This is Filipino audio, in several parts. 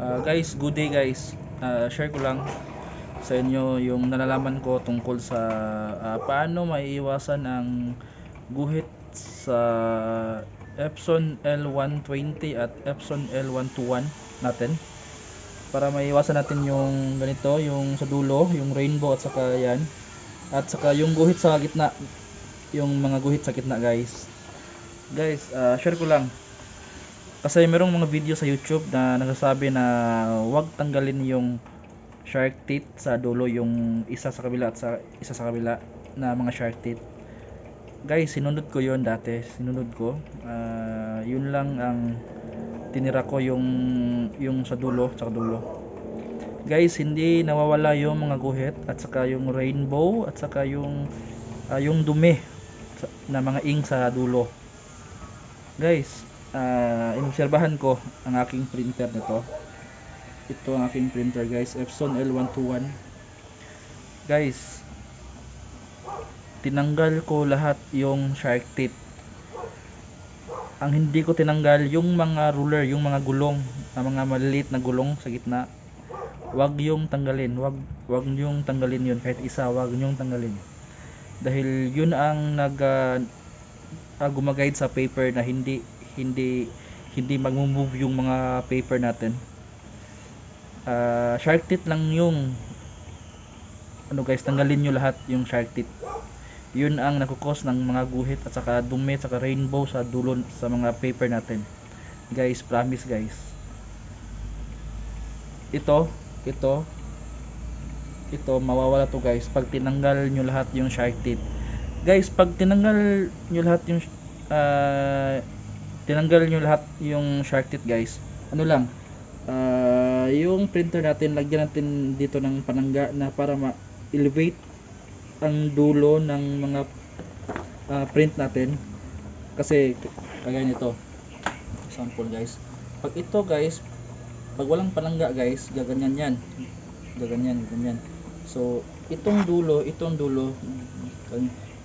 Ah, guys, good day guys. Ah, share ko lang sa inyo yung nalalaman ko tungkol sa ah, paano maiiwasan ang guhit sa Epson L120 at Epson L121 natin. Para maiwasan natin yung ganito, yung sa dulo, yung rainbow at saka yan. At saka yung guhit sa gitna yung mga guhit sa gitna guys. Guys, ah, share ko lang kasi merong mga video sa YouTube na nagsasabi na wag tanggalin yung shark teeth sa dulo yung isa sa kabila at sa isa sa kabila na mga shark teeth. Guys, sinunod ko yon dati. Sinunod ko. Ah, yun lang ang tinira ko yung yung sa dulo, sa dulo. Guys, hindi nawawala yung mga guhit at saka yung rainbow at saka yung ah, yung dumi na mga ink sa dulo. Guys, uh, inobserbahan ko ang aking printer nito. Ito ang aking printer guys, Epson L121. Guys, tinanggal ko lahat yung shark teeth. Ang hindi ko tinanggal yung mga ruler, yung mga gulong, ang mga maliliit na gulong sa gitna. Wag yung tanggalin, wag wag yung tanggalin yun kahit isa, wag yung tanggalin. Dahil yun ang nag ah, ah, gumaguide sa paper na hindi hindi hindi magmo-move yung mga paper natin. Ah, shark teeth lang yung ano guys, tanggalin nyo lahat yung shark teeth. Yun ang nakukos ng mga guhit at saka dumi at saka rainbow sa dulo sa mga paper natin. Guys, promise guys. Ito, ito, ito mawawala to guys pag tinanggal nyo lahat yung shark teeth. Guys, pag tinanggal nyo lahat yung ah, tinanggal nyo lahat yung shark teeth guys. Ano lang ah, yung printer natin lagyan natin dito ng panangga na para ma-elevate ang dulo ng mga ah, print natin. Kasi kagaya nito example guys. Pag ito guys pag walang panangga guys gaganyan yan. Gaganyan ganyan so itong dulo itong dulo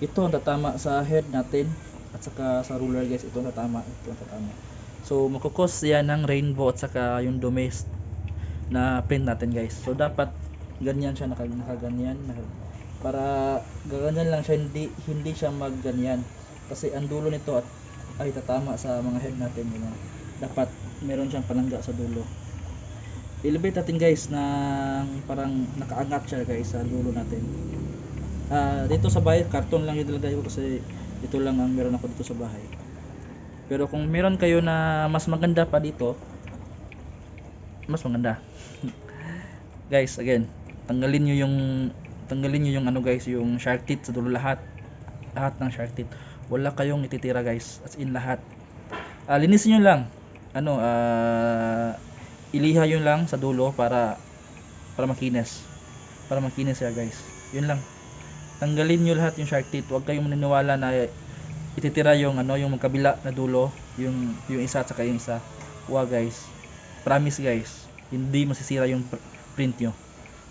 ito ang tatama sa head natin at saka sa ruler guys ito ang tatama ito ang tatama so makukos yan ng rainbow at saka yung dumi na print natin guys. So dapat ganyan siya naka, nakaganyan. Naka- para gaganyan lang siya hindi hindi siya magganyan. Kasi ang dulo nito at ay tatama sa mga head natin yun, dapat meron siyang panangga sa dulo. Elevate natin guys ng parang nakaangat siya guys sa dulo natin. Ah, dito sa bahay karton lang yung nilagay ko kasi ito lang ang meron ako dito sa bahay. Pero kung meron kayo na mas maganda pa dito mas maganda. Guys again tanggalin nyo yung tanggalin nyo yung ano guys yung shark teeth sa dulo. Lahat lahat ng shark teeth. Wala kayong ititira guys as in lahat. Ah, linisin nyo lang. Ano ah iliha yun lang sa dulo para para makinis. Para makinis siya guys. Yun lang tanggalin nyo lahat yung shark teeth. Huwag kayong maniniwala na ititira yung ano yung magkabila na dulo yung yung isa at saka yung isa. Huwag guys. Promise guys. Hindi masisira yung pr- print nyo.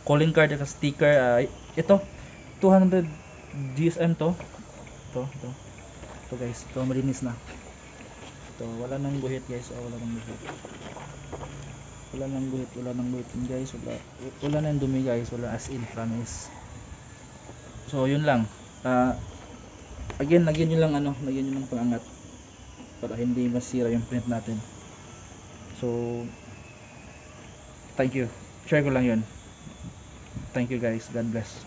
Calling card at sticker ah, ito. 200 GSM to. Ito ito. Ito guys. Ito malinis na. Ito wala nang guhit guys. Oh, wala nang guhit. Wala nang guhit wala nang guhit guys. Wala wala nang dumi guys. Wala as in promise so yun lang. Ah, again lagyan nyo lang ano lagyan nyo ng pangangat para hindi masira yung print natin. So thank you. Share ko lang yun. Thank you guys. God bless